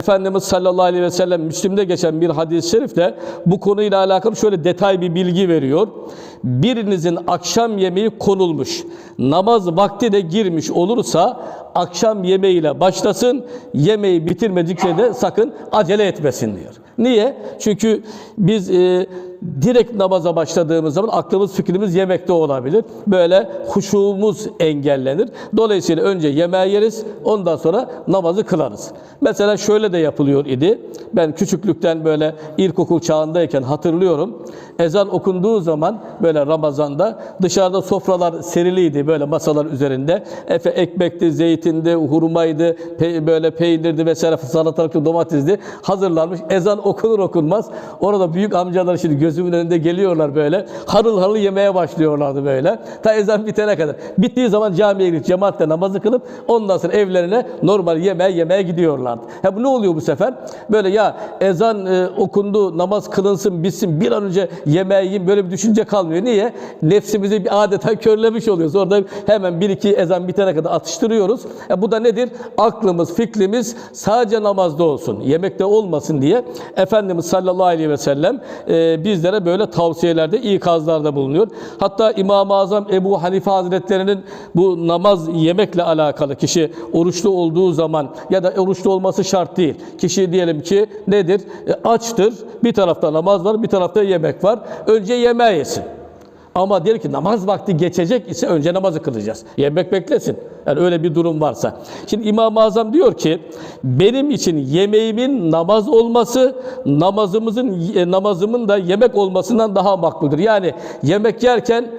Efendimiz sallallahu aleyhi ve sellem Müslim'de geçen bir hadis-i şerifte bu konuyla alakalı şöyle detay bir bilgi veriyor. Birinizin akşam yemeği konulmuş, namaz vakti de girmiş olursa akşam yemeğiyle başlasın, yemeği bitirmedikçe de sakın acele etmesin diyor. Niye? Çünkü biz e, direkt namaza başladığımız zaman aklımız fikrimiz yemekte olabilir. Böyle huşuğumuz engellenir. Dolayısıyla önce yemeği yeriz, ondan sonra namazı kılarız. Mesela şöyle de yapılıyor idi. Ben küçüklükten böyle ilkokul çağındayken hatırlıyorum. Ezan okunduğu zaman böyle Ramazan'da dışarıda sofralar seriliydi böyle masalar üzerinde. Efe ekmekti, zeytindi, hurmaydı, pe- böyle peynirdi vesaire salatalıktı, domatesdi. Hazırlanmış. Ezan okunur okunmaz. Orada büyük amcalar şimdi gözümün önünde geliyorlar böyle. Harıl harıl yemeye başlıyorlardı böyle. Ta ezan bitene kadar. Bittiği zaman camiye gidip cemaatle namazı kılıp ondan sonra evlerine normal yemeğe yemeye gidiyorlardı. Ha bu ne oluyor bu sefer? Böyle ya ezan e, okundu, namaz kılınsın, bitsin bir an önce yemeği yiyeyim böyle bir düşünce kalmıyor. Niye? Nefsimizi bir adeta körlemiş oluyoruz. Orada hemen bir iki ezan bitene kadar atıştırıyoruz. E bu da nedir? Aklımız, fikrimiz sadece namazda olsun, yemekte olmasın diye Efendimiz sallallahu aleyhi ve sellem e, bizlere böyle tavsiyelerde, ikazlarda bulunuyor. Hatta İmam-ı Azam Ebu Hanife Hazretlerinin bu namaz yemekle alakalı kişi oruçlu olduğu zaman ya da oruçlu olması şart değil. Kişi diyelim ki nedir? E, açtır. Bir tarafta namaz var, bir tarafta yemek var. Önce yemeği yesin. Ama der ki namaz vakti geçecek ise önce namazı kılacağız. Yemek beklesin. Yani öyle bir durum varsa. Şimdi İmam-ı Azam diyor ki benim için yemeğimin namaz olması namazımızın e, namazımın da yemek olmasından daha makbuldür. Yani yemek yerken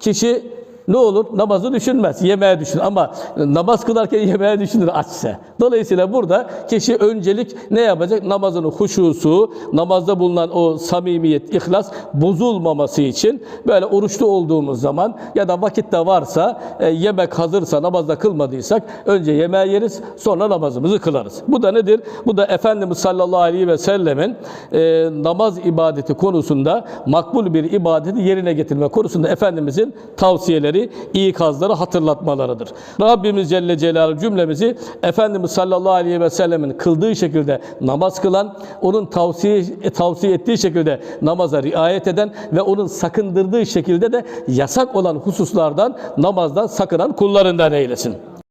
kişi ne olur? Namazı düşünmez, yemeğe düşünür. Ama namaz kılarken yemeğe düşünür açsa. Dolayısıyla burada kişi öncelik ne yapacak? Namazının huşusu, namazda bulunan o samimiyet, ihlas bozulmaması için böyle oruçlu olduğumuz zaman ya da vakitte varsa, e, yemek hazırsa, namazda kılmadıysak önce yemeği yeriz, sonra namazımızı kılarız. Bu da nedir? Bu da Efendimiz sallallahu aleyhi ve sellemin e, namaz ibadeti konusunda makbul bir ibadeti yerine getirme konusunda Efendimizin tavsiyeleri, ikazları, hatırlatmalarıdır. Rabbimiz Celle Celaluhu cümlemizi Efendimiz sallallahu aleyhi ve sellemin kıldığı şekilde namaz kılan, onun tavsiye tavsiye ettiği şekilde namaza riayet eden ve onun sakındırdığı şekilde de yasak olan hususlardan namazdan sakınan kullarından eylesin.